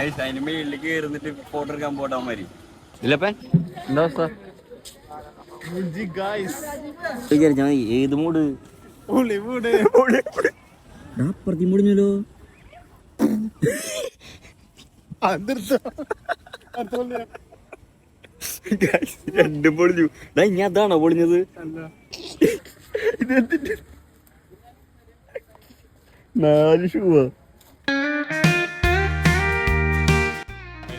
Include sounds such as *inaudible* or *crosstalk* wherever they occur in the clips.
അതിന് മേളിൽ കയറുന്നിട്ട് ഫോട്ടോ എടുക്കാൻ പോട്ടാ മതി ഇല്ലപ്പൻ എന്താ അവസ്ഥ? ഗായ്സ് വിചാരിച്ചാ മതി ഏത് മൂട്? അപ്പുറത്തി മുടിഞ്ഞല്ലോ. രണ്ടും പൊളിഞ്ഞു. ഡാ ഇനി അതാണോ പൊളിഞ്ഞത്? ഇതെന്തിന്റെ? നാല് ഷൂവാ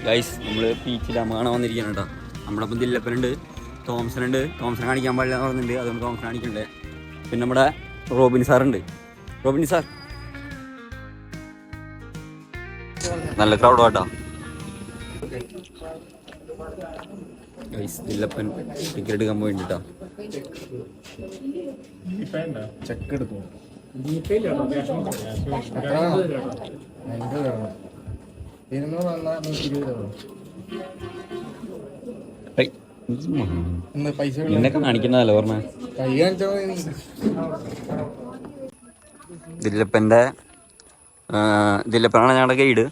ഗൈസ് നമ്മൾ ബീച്ചിലാണ് കാണാൻ വന്നിരിക്കുകയാണ് കേട്ടോ. നമ്മുടെ ഒപ്പം ദില്ലപ്പനുണ്ട് തോംസൺ ഉണ്ട് തോംസൺ കാണിക്കാൻ പാടില്ല എന്ന് പറഞ്ഞിട്ടുണ്ട്. അതുകൊണ്ട് തോമസൺ കാണിക്കണ്ടേ. പിന്നെ നമ്മുടെ റോബിൻ സാറുണ്ട്. Robin sir. നല്ല ക്രൗഡ് കേട്ടോ. ഗൈസ് ദില്ലപ്പൻ ടിക്കറ്റ് എടുക്കാൻ കേട്ടോ. ചെക്ക് എടുത്തു? ഇരുന്നൂറ് വന്നാ നൂറ്റി ഇരുപത് രൂപ പൈസ എന്നൊക്കെ കാണിക്കുന്നതല്ലേ പറഞ്ഞ കൈ കാണിച്ചാൽ ദില്ലപ്പന്റെ ദില്ലപ്പനാണ് ഞങ്ങളുടെ ഗൈഡ്.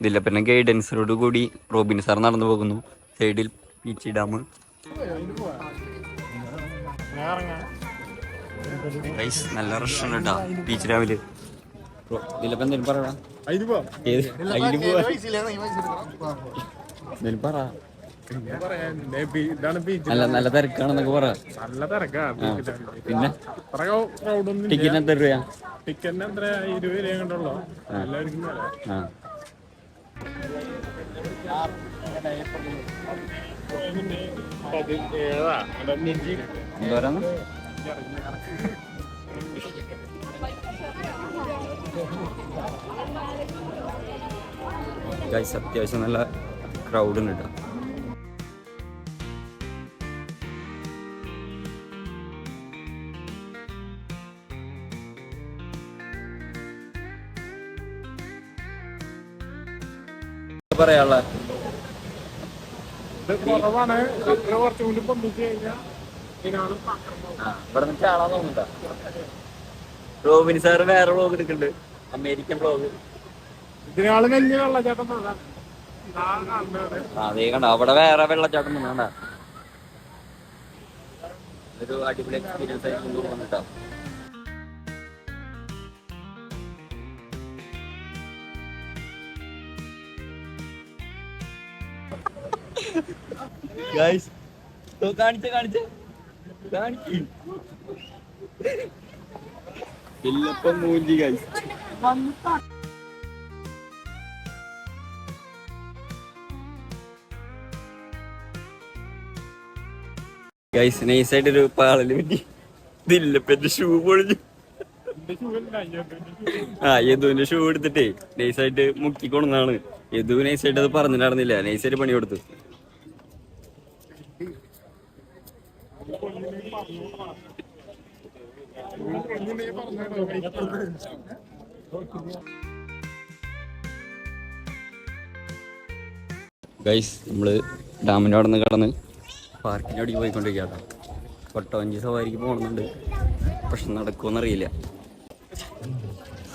ദില്ലപ്പന്റെ ഗൈഡൻസറോട് കൂടി റോബിൻ സാർ നടന്നു പോകുന്നു. സൈഡിൽ പീച്ചി ഡാം. ഗൈസ് നല്ല റഷ് ഉണ്ട് കേട്ടോ ഡാമിൽ. ദില്ലപ്പൻ എന്തെങ്കിലും പറയടാ ഏത് എന്തെങ്കിലും പറ നല്ല നല്ല തിരക്കാണെന്നൊക്കെ പറ നല്ല തിരക്കാ. പിന്നെ ടിക്കറ്റ് എത്ര രൂപയാ ടിക്കറ്റിന് എത്ര ഇരുപത് രൂപ കണ്ടുള്ളൂ എല്ലാവർക്കും എന്തോരാന്ന് ഗൈസ് അത്യാവശ്യം നല്ല ക്രൗഡ് ഉണ്ട് കേട്ടോ പറയാനുള്ള ഇവിടെ നിന്നിട്ട് ആളാന്ന് തോന്നുന്നുണ്ടോ? റോബിൻ സാറ് വേറെ വ്ളോഗ് എടുക്കുന്നുണ്ട് അമേരിക്കൻ ബ്ലോഗ് ഇതിനാൾ വലിയ വെള്ളച്ചാട്ടം അതേ കണ്ട അവിടെ വേറെ വെള്ളച്ചാട്ടം വേണ്ട ഒരു അടിപൊളി എക്സ്പീരിയൻസ് ആയിട്ട് കൊണ്ടുപോകുന്നുണ്ടോ ഗൈസ് കാണിച്ച കാണിച്ച. കാണിക്ക്. ഇല്ലപ്പം മൂഞ്ചി ഗൈസ് ഗൈസ് നൈസായിട്ട് ഒരു പാളൽ പറ്റി. ഇതില്ല പെന്റെ ഷൂ പൊളിഞ്ഞു. ആ യദുവിന്റെ ഷൂ എടുത്തിട്ടേ നൈസായിട്ട് മുക്കി കൊണ്ടാണ് യദു നൈസായിട്ട് അത് പറഞ്ഞു നൈസ് നൈസായിട്ട് പണി കൊടുത്തു. ഗൈസ് നമ്മൾ ഡാമിന്റെ അവിടെ നിന്ന് കടന്ന് പാർക്കിന്റെ അടിക്ക് പോയിക്കൊണ്ടിരിക്കുക കൊട്ടവഞ്ചി സവാരിക്ക് പോകണമെന്നുണ്ട്. പക്ഷെ നടക്കുമെന്നറിയില്ല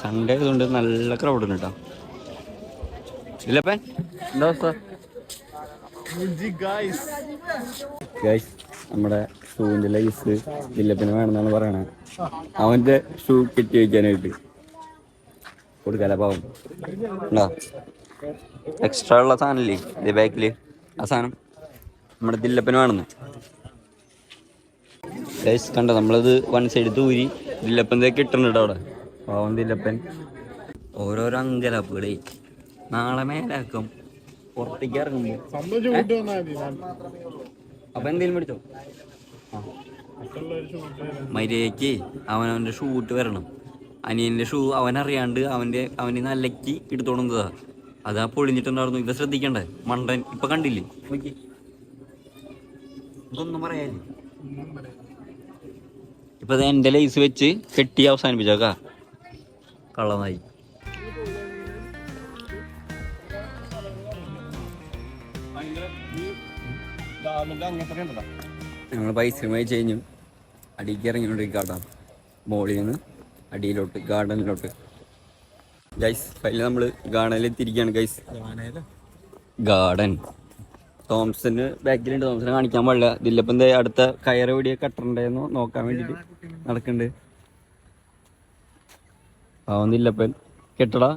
സൺഡേ ആയതുകൊണ്ട് നല്ല ക്രൗഡ് ഉണ്ട് കേട്ടോ ഇല്ലപ്പൻ. എന്താ അവസ്ഥ? ഗായ്സ് ഗൈസ് നമ്മുടെ ഷൂവിന്റെ ലൈസ് ഇല്ലപ്പന് വേണമെന്നാണ് പറയണത് അവന്റെ ഷൂ കെട്ടി വയ്ക്കാനായിട്ട് കൊടുക്കാല പാവം ഉണ്ടോ എക്സ്ട്രാ ഉള്ള സാധനമില്ലേ ഇതേ ബാക്കിൽ ആ സാധനം നമ്മുടെ ദില്ലപ്പന് വേണമെന്ന് ഗൈസ് കണ്ടോ നമ്മളത് വൺ സൈഡ് തൂരി ദില്ലപ്പൻ കിട്ടുന്നുണ്ട് അവിടെ. പാവം ദില്ലപ്പൻ. ഓരോരോ അങ്കലാപ്പുകളെ. നാളെ മേലാക്കും. പുറത്തേക്ക് ഇറങ്ങുമ്പോൾ വന്നാൽ അപ്പൊ എന്തേലും പഠിച്ചോ മര്യാദയ്ക്ക് മര്യാദയ്ക്ക് അവനവന്റെ ഷൂട്ട് വരണം. അനിയന്റെ ഷൂ അവനറിയാണ്ട് അവന്റെ അവന് നല്ലക്ക് എടുത്തോണ്ടുന്നതാ. അതാ പൊളിഞ്ഞിട്ടുണ്ടായിരുന്നു. ഇത് ശ്രദ്ധിക്കണ്ടേ? മണ്ടൻ ഇപ്പൊ കണ്ടില്ലേ? ഇതൊന്നും പറയാല്ലേ ഇപ്പൊ ഇത് എന്റെ ലൈസ് വെച്ച് കെട്ടി അവസാനിപ്പിച്ചോക്കാ. കള്ളനായി. ഞങ്ങൾ പൈസ കഴിഞ്ഞു അടിക്ക് ഇറങ്ങിക്കൊണ്ടിരിക്കാട്ടാ. മോളിൽ നിന്ന് അടിയിലോട്ട് ഗാർഡനിലോട്ട്. ഗൈസ് ഫൈനൽ നമ്മൾ ഗാർഡനിൽ തിരിക്കുകയാണ് ഗൈസ് ഗാർഡൻ. തോംസന് ബാക്കിലുണ്ട്. തോംസനെ കാണിക്കാൻ പാടില്ല. ഇതില്ലപ്പം എന്താ അടുത്ത കയറ് എവിടെയാ കട്ടറുണ്ടായിരുന്നു നോക്കാൻ വേണ്ടിട്ട് നടക്കുന്നുണ്ട് ആവുന്നില്ലപ്പൻ കെട്ടടാ.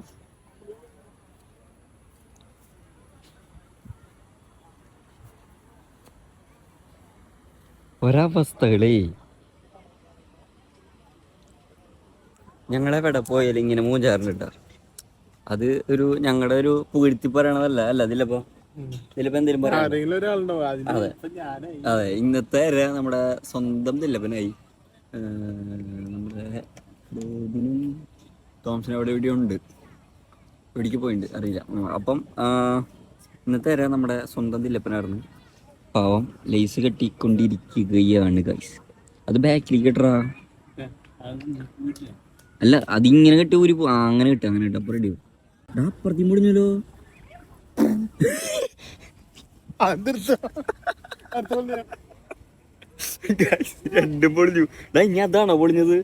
ഒരവസ്ഥകളേ. ഞങ്ങളെ എവിടെ പോയാലും ഇങ്ങനെ മൂഞ്ചാറിലിട്ട. അത് ഒരു ഞങ്ങളുടെ ഒരു പുകഴ്ത്തി പറയണതല്ല അല്ല അതിലപ്പോ ഇതിലിപ്പോ എന്തെങ്കിലും പറയാം? അതെ. അതെ ഇന്നത്തെ വരെ നമ്മുടെ സ്വന്തം ദില്ലപ്പനായി നമ്മുടെ ബോബിനും തോംസനും അവിടെ ഇവിടെ ഉണ്ട്. എവിടേക്ക് പോയിട്ടുണ്ട് അറിയില്ല. അപ്പം ഇന്നത്തെ വരെ നമ്മുടെ സ്വന്തം ദില്ലപ്പനായിരുന്നു പാവം ലേസ് കെട്ടിക്കൊണ്ടിരിക്കുകയാണ് ഗൈസ് അത് ബാക്കിലേക്ക് കെട്ടറാ അല്ല അതിങ്ങനെ കിട്ടി ഊരി പോ അങ്ങനെ കിട്ടി അങ്ങനെ കിട്ടും. അപ്പുറം റെഡി അപ്പുറത്തേം പൊടിഞ്ഞല്ലോ രണ്ടും പൊളിഞ്ഞു. ഡാ ഇനി അതാണോ പൊളിഞ്ഞത്?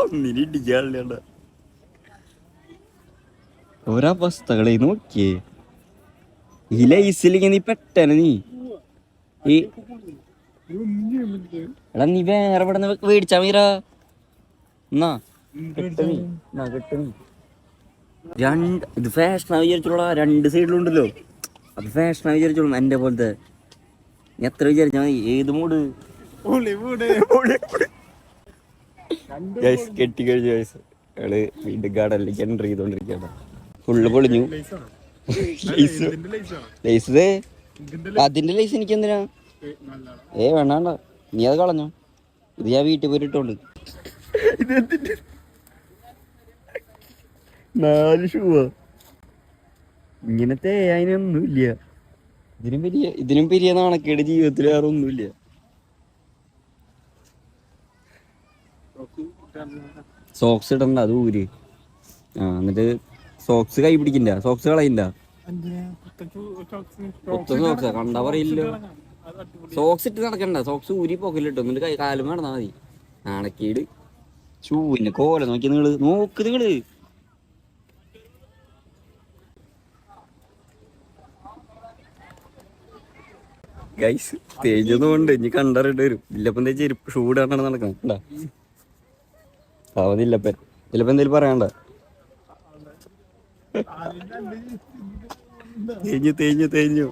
ഒന്നിന് ഇടിക്കാണ്ട ഒരവസ്ഥകളെ നോക്കിയേ. ഈ ലൈസിലിങ്ങനെ നീ പെട്ടന നീ. ഈ എടാ നീ വേറെ ഇവിടെ നിന്ന് മേടിച്ചാ മീറാ എന്നാ? രണ്ട് ഇത് ഫാഷനാ വിചാരിച്ചോളാ. രണ്ട് സൈഡിലുണ്ടല്ലോ അത് ഫാഷനാ വിചാരിച്ചോളും. എന്റെ പോലത്തെ. നീ എത്ര വിചാരിച്ചാ മതി. ഏത് മൂട് കെട്ടിക്കഴിഞ്ഞ വയസ്സ് വീണ്ടും കാടല്ലേക്ക് എന്റർ ചെയ്തോണ്ടിരിക്കുകയാണ്. ഫുള്ള് പൊളിഞ്ഞു. ലൈസ് ഇതിന്റെ ലൈസാണ് ലൈസ് *laughs* ഇതിന്റെ അതിന്റെ ലൈസ് എനിക്ക് എന്തിനാ ഏ വേണ്ട നീ അത് കളഞ്ഞോ. ഇത് ഞാൻ വീട്ടിൽ പോയിട്ട് ഇട്ടോണ്ട് നാല് ഷൂവാ. ഇങ്ങനത്തെ അതിനൊന്നും ഇല്ല ഇതിനും വലിയ ഇതിനും വലിയ നാണക്കേട് ജീവിതത്തിൽ വേറെ ഒന്നുമില്ല. സോക്സ് ഇടണ്ട അത് ഊര്. ആ എന്നിട്ട് സോക്സ് കൈ പിടിക്കണ്ട സോക്സ് കളയില്ല കണ്ട സോക്സ് കണ്ടാ പറയില്ലോ. സോക്സ് ഇട്ട് നടക്കണ്ട സോക്സ് ഊരി പോക്കലിട്ടോ എന്നിട്ട് കൈ കാലും നടന്നാ മതി. നാണക്കേട്. ഷൂവിന്റെ കോല നോക്കി നിങ്ങൾ നോക്ക് നിങ്ങൾ. ഗൈസ് തേഞ്ഞതുകൊണ്ട് ഇനി കണ്ടറിട്ട് വരും. ഇല്ലപ്പം തേച്ച് ചെരുപ്പ് ഷൂട് ഇടാണ്ടാണ് നടക്കണം ഇല്ലപ്പൻ. ഇതിലപ്പം എന്തേലും പറയണ്ട തേഞ്ഞു തേഞ്ഞു തേഞ്ഞു.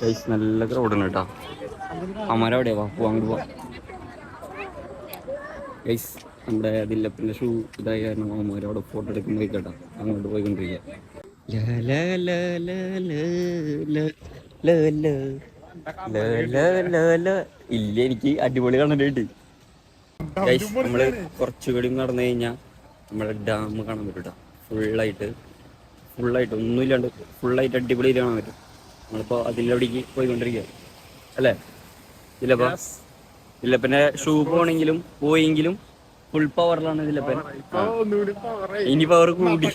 ഗൈസ് നല്ല ക്രൗഡാണ് കേട്ടോ. അമരവിടെയാ വാ പോവാ അങ്ങോട്ട് പോവാ. ഗൈസ് നമ്മുടെ ദില്ലപ്പിന്റെ ഷൂ ഇതായി കാരണം അമ്മമാർ അവിടെ ഫോട്ടോ എടുക്കുമ്പോൾ കേട്ടോ അങ്ങോട്ട് പോയിക്കൊണ്ടിരിക്കുക. ല, ല, ല, ല, ല, ല, ല, ല. ല, ല, ല, ല. ഇല്ല എനിക്ക് അടിപൊളി ഗൈസ് നമ്മൾ കുറച്ചുകൂടി നടന്നു കഴിഞ്ഞാൽ നമ്മളെ ഡാം കാണാൻ പറ്റും കേട്ടോ ഫുള്ളായിട്ട് ഫുള്ളായിട്ട് ഒന്നുമില്ലാണ്ട് ഫുള്ളായിട്ട് അടിപൊളി കാണാൻ പറ്റും. നമ്മളിപ്പോ അതിലവിടേക്ക് പോയിക്കൊണ്ടിരിക്കുക. അല്ലേ? ഇല്ലപ്പാ? ഇല്ല പിന്നെ ഷൂ പോണെങ്കിലും പോയെങ്കിലും ഫുൾ പവറിലാണ് ഇതിലെ പേര് ഇനി പവർ കൂടി.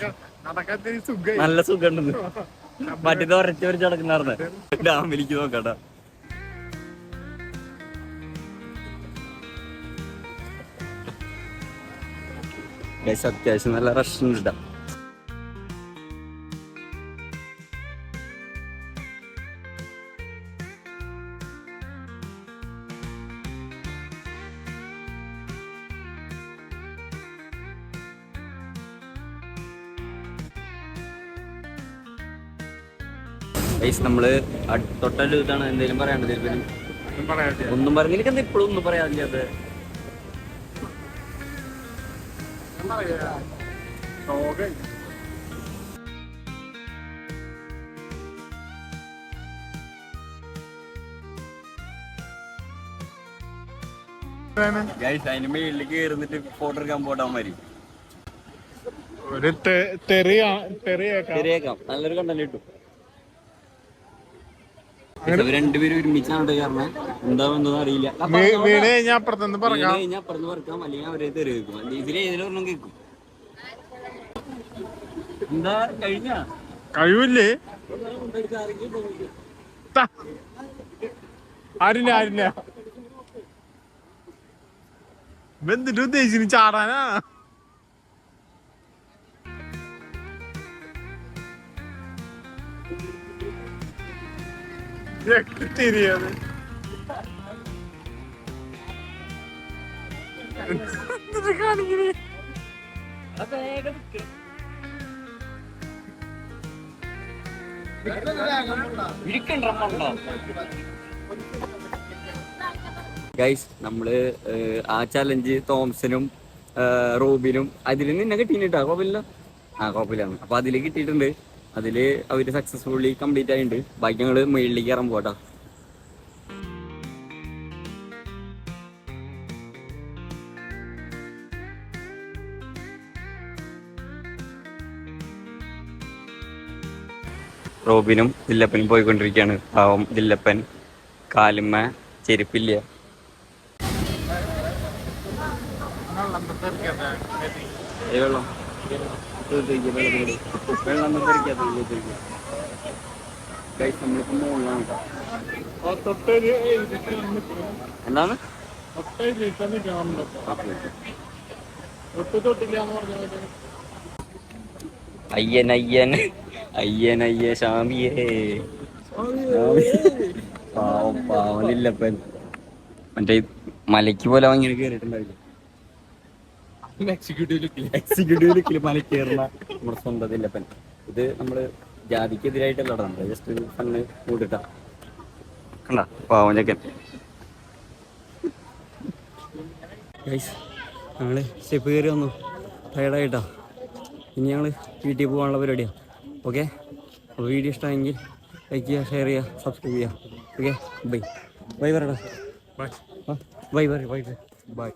നല്ല സുഖമുണ്ടെന്ന് മറ്റേത് ഒരച്ച വരച്ച് നടക്കുന്നാർന്ന് ഡാമിലേക്ക് നോക്കട്ടാ. അത്യാവശ്യം നല്ല റഷ് ഉണ്ട്. ഗൈസ് നമ്മൾ തൊട്ടൊരു ഇതാണ്. എന്തെങ്കിലും പറയാണ്ട് ഒന്നും പറഞ്ഞു എന്താ ഇപ്പോഴും ഒന്നും പറയാതില്ലാത്ത പറയാ ശോകായി ഗൈസ് അതിന് മേളിലേക്ക് കയറുന്നിട്ട് ഫോട്ടോ എടുക്കാൻ പോട്ടാൻ മതി ഒരു തെറിയാക്കാം. നല്ലൊരു കണ്ടന്റ് കിട്ടും. രണ്ടുപേരും ഒരുമിച്ചാണ് കാരണം എന്താണെന്നൊന്നും അറിയില്ല. വീണ് കഴിഞ്ഞാൽ അപ്പുറത്തുനിന്ന് പറയാം അപ്പുറത്ത് പറക്കാം. അല്ലെങ്കിൽ അവരെ തെറി കേൾക്കും അല്ലെങ്കിൽ ഇതിൽ ഏതിലൊരെണ്ണം കേൾക്കും? എന്താ കഴിഞ്ഞ? കഴിവില്ലേ. ആരില്ല ആരില്ല. ഇവൻ ഉദ്ദേശിച്ചു ചാടാനാ? തിരിയത് കാണിക്കണേ ഗൈസ് നമ്മൾ ആ ചലഞ്ച് തോംസനും റൂബിനും റോബിനും അതിൽ നിന്നെ കിട്ടിയിട്ടാ കോപ്പിലോ ആ കോപ്പിലാണ് അപ്പൊ അതിൽ കിട്ടിയിട്ടുണ്ട്. അതിൽ അവർ സക്സസ്ഫുള്ളി കംപ്ലീറ്റ് ആയിട്ടുണ്ട്. ബാക്കി ഞങ്ങൾ മുകളിലേക്ക് ഇറങ്ങാൻ പോട്ടാ റോബിനും ദില്ലപ്പനും പോയിക്കൊണ്ടിരിക്കുകയാണ്. പാവം ദില്ലപ്പൻ. കാലുമ്മ ചെരുപ്പില്ല. വെള്ളം. എന്താണ്? അയ്യൻ അയ്യൻ. അയ്യൻ അയ്യ ശാമിയേ. പാവം പാവനില്ലപ്പൻ മറ്റേ മലയ്ക്ക് പോലെ അവൻ ഇങ്ങനെ കേറിയിട്ടുണ്ടാവില്ല? എക്സിക്യൂട്ടീവ് ലുക്കിൽ മലയ്ക്ക് കയറുന്ന നമ്മുടെ സ്വന്തം ഇല്ലപ്പൻ ഇത് നമ്മൾ ജാതിക്കെതിരായിട്ടല്ല നമ്മൾ. ജസ്റ്റ് ഒരു കണ്ണ് കൂട്ടിട്ടാ കണ്ട? പാവൻ ചെക്കൻ. ഞങ്ങൾ സ്റ്റെപ്പ് കയറി വന്നു. ടയർഡായിട്ടാ ഇനി ഞങ്ങൾ വീട്ടിൽ പോകാനുള്ള പരിപാടിയാണ് ഓക്കെ അപ്പോൾ വീഡിയോ ഇഷ്ടമായെങ്കിൽ ലൈക്ക് ചെയ്യുക ഷെയർ ചെയ്യുക സബ്സ്ക്രൈബ് ചെയ്യുക. ഓക്കെ ബൈ ബൈ പറയടാ. Bye bye bye bye bye